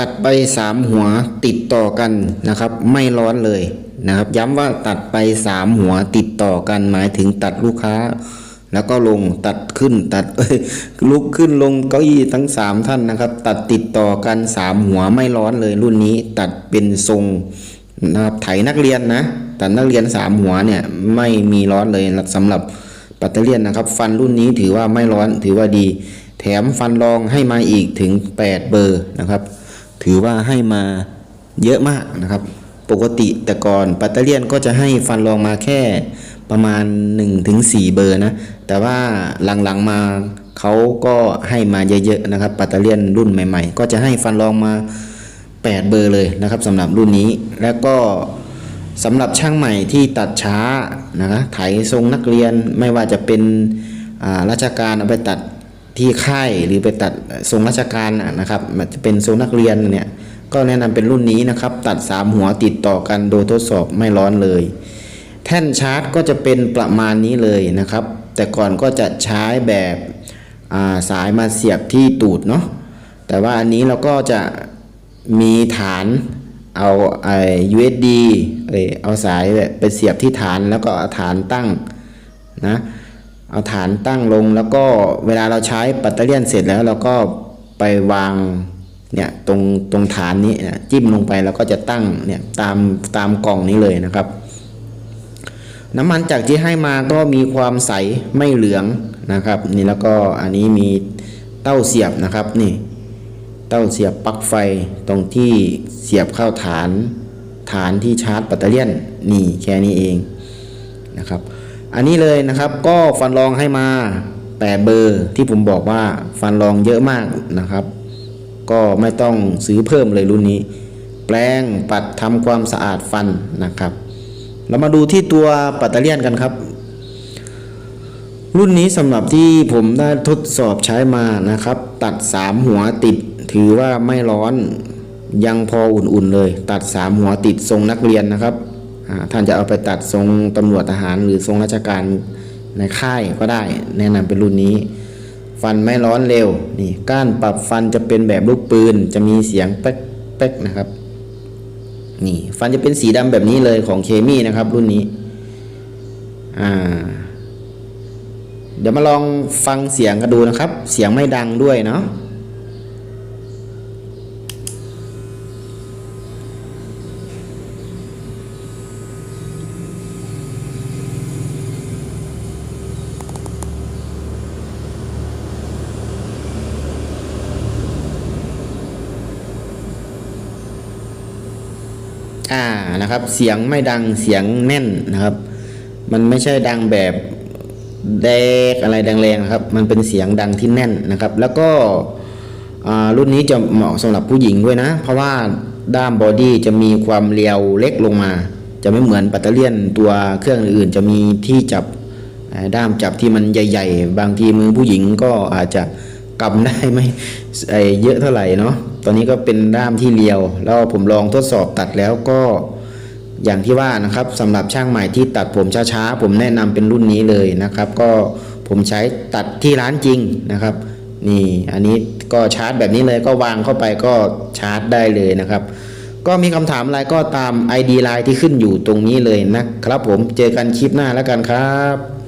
ตัดไปสามหัวติดต่อกันนะครับ ไม่ร้อนเลยนะครับ ย้ำว่าตัดไปสามหัวติดต่อกันหมายถึงตัดลูกค้า แล้วก็ลงตัดขึ้นตัดลุกขึ้นลงเก้าอี้ทั้งสามท่านนะครับ ตัดติดต่อกันสามหัวไม่ร้อนเลย รุ่นนี้ตัดเป็นทรงนะครับไถนักเรียนนะตัดนักเรียนสามหัวเนี่ยไม่มีร้อนเลยสำหรับปัตเตอร์เลียนนะครับ ฟันรุ่นนี้ถือว่าไม่ร้อนถือว่าดี แถมฟันรองให้มาอีกถึง 8 เบอร์นะครับ ถือว่าให้มาเยอะมากนะครับ ปกติแต่ก่อนปัตเตอร์เลียนก็จะให้ฟันรองมาแค่ประมาณ 1-4 เบอร์นะ แต่ว่าหลังๆมาเขาก็ให้มาเยอะๆนะครับปัตเตอร์เลียนรุ่นใหม่ๆ ก็จะให้ฟันรองมา 8 เบอร์เลยนะครับสำหรับรุ่นนี้แล้วก็สำหรับช่างใหม่ที่ตัดช้านะไถทรงนักเรียนไม่ว่าจะเป็นอ่าราชการเอาไปตัด ที่ค่ายหรือไปตัดทรงราชการนะครับมันจะเป็นทรงนักเรียนเนี่ยก็แนะนำเป็นรุ่นนี้นะครับ ตัด 3 หัวติดต่อกันโดยทดสอบไม่ร้อนเลย แท่นชาร์จก็จะเป็นประมาณนี้เลยนะครับ แต่ก่อนก็จะใช้แบบาสายมาเสียบที่ตูดเนาะแต่ว่าอันนี้เราก็จะมีฐานเอาไอ้ USD เอยเอาสายไปเสียบที่ฐานแล้วก็ฐานตั้งนะ เอาฐานตั้งลงแล้วก็เวลาเราใช้แบตเตอร์เลียนเสร็จแล้วเราก็ไปวางเนี่ยตรงตรงฐานนี้นจิ้มลงไปแล้วก็จะตั้งเนี่ยตามตามกล่องนี้เลยนะครับ น้ำมันจากที่ให้มาก็มีความใสไม่เหลืองนะครับ นี่แล้วก็อันนี้มีเต้าเสียบนะครับนี่เต้าเสียบปลั๊กไฟตรงที่เสียบเข้าฐานฐานที่ชาร์จแบตเตอรี่ยนนี่แค่นี้เองนะครับ อันนี้เลยนะครับก็ฟันรองให้มา8เบอร์ที่ผมบอกว่าฟันรองเยอะมากนะครับ ก็ไม่ต้องซื้อเพิ่มเลยรุ่นนี้ แปรงปัดทำความสะอาดฟันนะครับ เรามาดูที่ตัวปัตเตอร์เลียนกันครับ รุ่นนี้สำหรับที่ผมได้ทดสอบใช้มานะครับ ตัด 3 หัวติดถือว่าไม่ร้อนยังพออุ่นๆเลย ตัด 3 หัวติดทรงนักเรียนนะครับ ท่านจะเอาไปตัดทรงตำรวจทหารหรือทรงราชการในค่ายก็ได้ แนะนำเป็นรุ่นนี้ ฟันไม่ร้อนเร็วนี่ก้านปรับฟันจะเป็นแบบลูกปืน จะมีเสียงเป๊กเป๊กนะครับนี่ฟันจะเป็นสีดำแบบนี้เลยของเคมีนะครับ รุ่นนี้อ่าเดี๋ยวมาลองฟังเสียงกันดูนะครับ เสียงไม่ดังด้วยเนาะ อ่านะครับ เสียงไม่ดังเสียงแน่นนะครับ มันไม่ใช่ดังแบบแดกอะไรแรงๆนะครับ มันเป็นเสียงดังที่แน่นนะครับ แล้วก็รุ่นนี้จะเหมาะสำหรับผู้หญิงด้วยนะ เพราะว่าด้ามบอดี้จะมีความเรียวเล็กลงมา จะไม่เหมือนปัตเตอร์เลียนตัวเครื่องอื่นจะมีที่จับด้ามจับที่มันใหญ่ ๆ บางทีมือผู้หญิงก็อาจจะ กำได้ไม่ไอเยอะเท่าไหร่เนาะตอนนี้ก็เป็นด้ามที่เรียว แล้วผมลองทดสอบตัดแล้วก็อย่างที่ว่านะครับสำหรับช่างใหม่ที่ตัดผมช้าๆ ผมแนะนำเป็นรุ่นนี้เลยนะครับ ก็ผมใช้ตัดที่ร้านจริงนะครับ นี่อันนี้ก็ชาร์จแบบนี้เลยก็วางเข้าไปก็ชาร์จได้เลยนะครับ ก็มีคำถามอะไรก็ตาม ID Line ที่ขึ้นอยู่ตรงนี้เลยนะครับผมเจอกันคลิปหน้าแล้วกันครับ